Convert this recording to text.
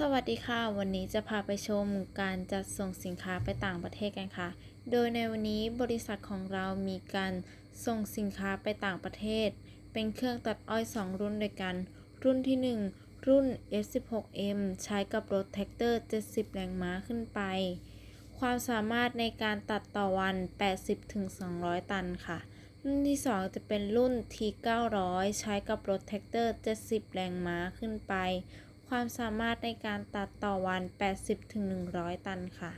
สวัสดีค่ะ วันนี้จะพาไปชมการจัดส่งสินค้าไปต่างประเทศกันค่ะ โดยในวันนี้บริษัทของเรามีการส่งสินค้าไปต่างประเทศ เป็นเครื่องตัดอ้อย 2 รุ่นด้วยกัน รุ่นที่ 1 รุ่น F16M ใช้กับรถแท็กเตอร์ 70 แรงม้าขึ้นไป ความสามารถในการตัดต่อวัน 80-200 ตันค่ะ รุ่นที่ 2 จะเป็นรุ่น T900 ใช้กับรถแท็กเตอร์ 70 แรงม้าขึ้นไป ความสามารถในการตัดต่อวัน 80-100 ตันค่ะ